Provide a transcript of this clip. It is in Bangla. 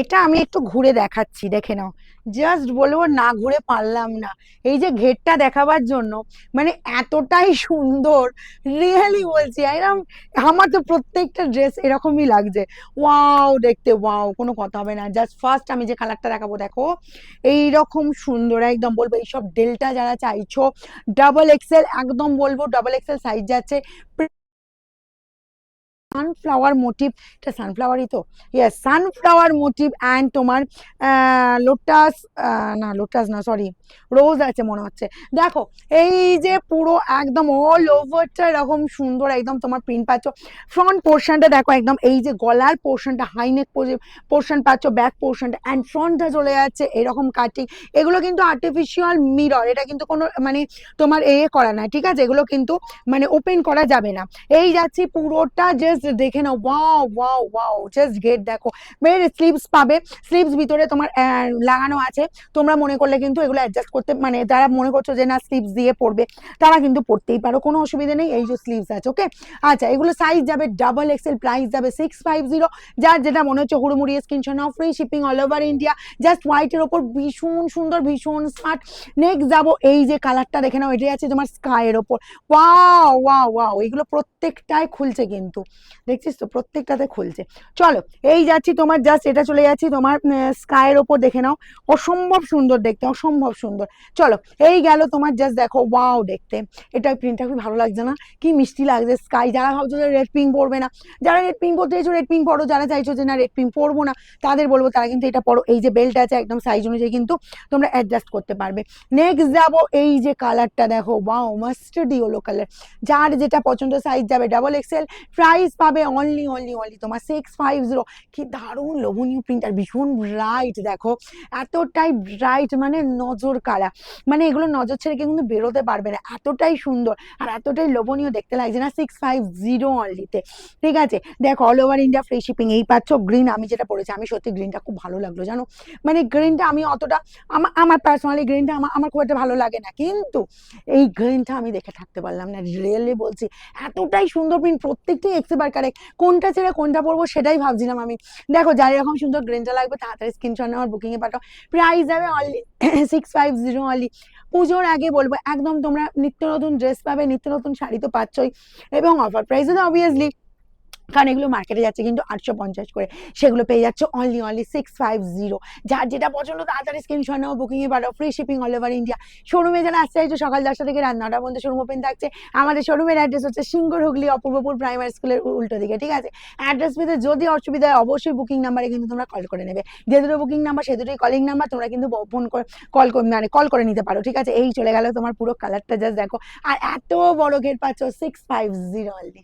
এটা আমি একটু ঘুরে দেখাচ্ছি, দেখে নাও। জাস্ট বলব না ঘুরে পারলাম না। এই যে ঘেরটা দেখাবার জন্য মানে এতটাই সুন্দর রিয়েলি বলছি এরকম আমার তো প্রত্যেকটা ড্রেস এরকমই লাগছে। ওয়াও দেখতে ওয়াও কোনো কথা হবে না। জাস্ট ফার্স্ট আমি যে কালারটা দেখাবো, দেখো। এই রকম সুন্দর, একদম বলব এইসব ডেল্টা যারা চাইছো ডাবল এক্সেল একদম বলব ডাবল এক্সেল সাইজ যাচ্ছে। সানফ্লাওয়ার মোটিভ এটা সানফ্লাওয়ারই তো? ইয়েস সানফ্লাওয়ার মোটিভ অ্যান্ড তোমার লোটাস না লোটাস না সরি রোজ আছে মনে হচ্ছে। দেখো, এই যে পুরো একদম অল ওভারটা এরকম সুন্দর একদম তোমার প্রিন্ট পাচ্ছ। ফ্রন্ট পোর্শনটা দেখো একদম, এই যে গলার পোর্শনটা হাইনেক পোর্শন পাচ্ছ ব্যাক পোর্শনটা অ্যান্ড ফ্রন্টটা চলে যাচ্ছে এরকম কাটিং এগুলো কিন্তু আর্টিফিশিয়াল মিরর এটা কিন্তু কোনো মানে তোমার এ করা না, ঠিক আছে? এগুলো কিন্তু মানে ওপেন করা যাবে না। এই যাচ্ছি পুরোটা জাস্ট দেখে নাও ওয়াও ওয়াও ওয়াও জাস্ট গেট দেখো। মেয়ের স্লিভস পাবে স্লিভস ভিতরে তোমার লাগানো আছে। তোমরা মনে করলে কিন্তু এগুলো অ্যাডজাস্ট করতে মানে যারা মনে করছ যে না স্লিভস দিয়ে পড়বে তারা কিন্তু পড়তেই পারো, কোনো অসুবিধা নেই, এই যে স্লিভস আছে ওকে আচ্ছা এগুলো সাইজ যাবে ডাবল এক্সেল প্রাইস যাবে সিক্স ফাইভ জিরো যার যেটা মনে হচ্ছে হুড়মুড়িয়ে স্ক্রিনশট নাও free shipping all over India just হোয়াইটের ওপর ভীষণ সুন্দর, ভীষণ স্মার্ট নেক্সট যাব, এই যে কালারটা দেখে নাও, এটাই আছে তোমার স্কাইয়ের ওপর। ওয়াও ওয়াও ওয়াও এগুলো প্রত্যেকটাই খুলছে কিন্তু। দেখছিস তো? প্রত্যেকটাতে খুলছে। চলো, এই যাচ্ছি তোমার জাস্ট এটা চলে যাচ্ছি তোমার স্কাইয়ের ওপর দেখে নাও। অসম্ভব সুন্দর দেখতে, অসম্ভব সুন্দর। চলো, এই গেল তোমার জাস্ট দেখো ওয়াও দেখতে। এটা প্রিন্টটা খুব ভালো লাগছে না? কি মিষ্টি লাগছে স্কাই যারা ভাবছ যে রেড পিঙ্ক পরবে না, যারা রেড পিঙ্ক পরতে চাইছো রেড পিঙ্ক পরো। যারা চাইছো যে না রেড পিঙ্ক পরবো না, তাদের বলব তারা কিন্তু এটা পরো। এই যে বেল্ট আছে একদম সাইজ অনুযায়ী কিন্তু তোমরা অ্যাডজাস্ট করতে পারবে। নেক্সট যাব, এই যে কালারটা দেখো ওয়াও মাস্টার্ড ইয়েলো কালার যার যেটা পছন্দ সাইজ যাবে ডাবল এক্সেল প্রাইস পাবে অনলি অনলি অনলি তোমার সিক্স ফাইভ জিরো কি দারুণ লোভনীয় প্রিন্টার ভীষণ ব্রাইট দেখো। এতটাই ব্রাইট মানে নজর কাড়া। মানে এগুলো নজর ছেড়ে কেউ কিন্তু বেরোতে পারবে না। এতটাই সুন্দর আর এতটাই লোভনীয় দেখতে লাগছে না সিক্স ফাইভ জিরো অনলিতে ঠিক আছে? দেখো all over India free shipping এই পাচ্ছ গ্রিন আমি যেটা পড়েছি, আমি সত্যি গ্রিনটা খুব ভালো লাগল, জানো? মানে গ্রিনটা আমি অতটা আমার আমার পার্সোনালি গ্রিনটা আমার আমার খুব একটা ভালো লাগে না। কিন্তু এই গ্রিনটা আমি দেখে থাকতে পারলাম না। রিয়েলি বলছি, এতটাই সুন্দর প্রিন্ট প্রত্যেকটাই এক্সেবার কারেক্ট কোনটা ছেড়ে কোনটা পরবো সেটাই ভাবছিলাম আমি। দেখো, যার এরকম সুন্দর গ্রেনটা লাগবে তাড়াতাড়ি স্ক্রিনশট নেওয়ার বুকিংয়ে পাঠাও। প্রাইস যাবে only six five zero only পুজোর আগে বলব, একদম তোমরা নিত্য নতুন ড্রেস পাবে, নিত্য নতুন শাড়ি তো পাচ্ছই। এবং অফার প্রাইসও তো অবভিয়াসলি কারণ এগুলো মার্কেটে যাচ্ছে কিন্তু আটশো পঞ্চাশ করে। সেগুলো পেয়ে যাচ্ছে only only six five zero যার যেটা পছন্দ তাড়াতাড়ি স্ক্রিনশট নেওয়া বুকিংয়ে পাঠাও free shipping all over India শোরুমে যারা আসতে চাইছো, সকাল দশটা থেকে রাত নটার মধ্যে শোরুম ওপেন থাকছে। আমাদের শোরুমের অ্যাড্রেস হচ্ছে সিঙ্গুর হুগলি, অপূর্বপুর প্রাইমারি স্কুলের উল্টো দিকে, ঠিক আছে? অ্যাড্রেস পেতে যদি অসুবিধা হয়, অবশ্যই বুকিং নাম্বারে কিন্তু তোমরা কল করে নেবে। যে দুটো বুকিং নাম্বার সে দুটোই কলিং নাম্বার তোমরা কিন্তু ফোন করে কল মানে কল করে নিতে পারো, ঠিক আছে? এই চলে গেল তোমার পুরো কালারটা জাস্ট দেখো। আর এত বড় ঘের পাচ্ছ সিক্স ফাইভ জিরো অনলি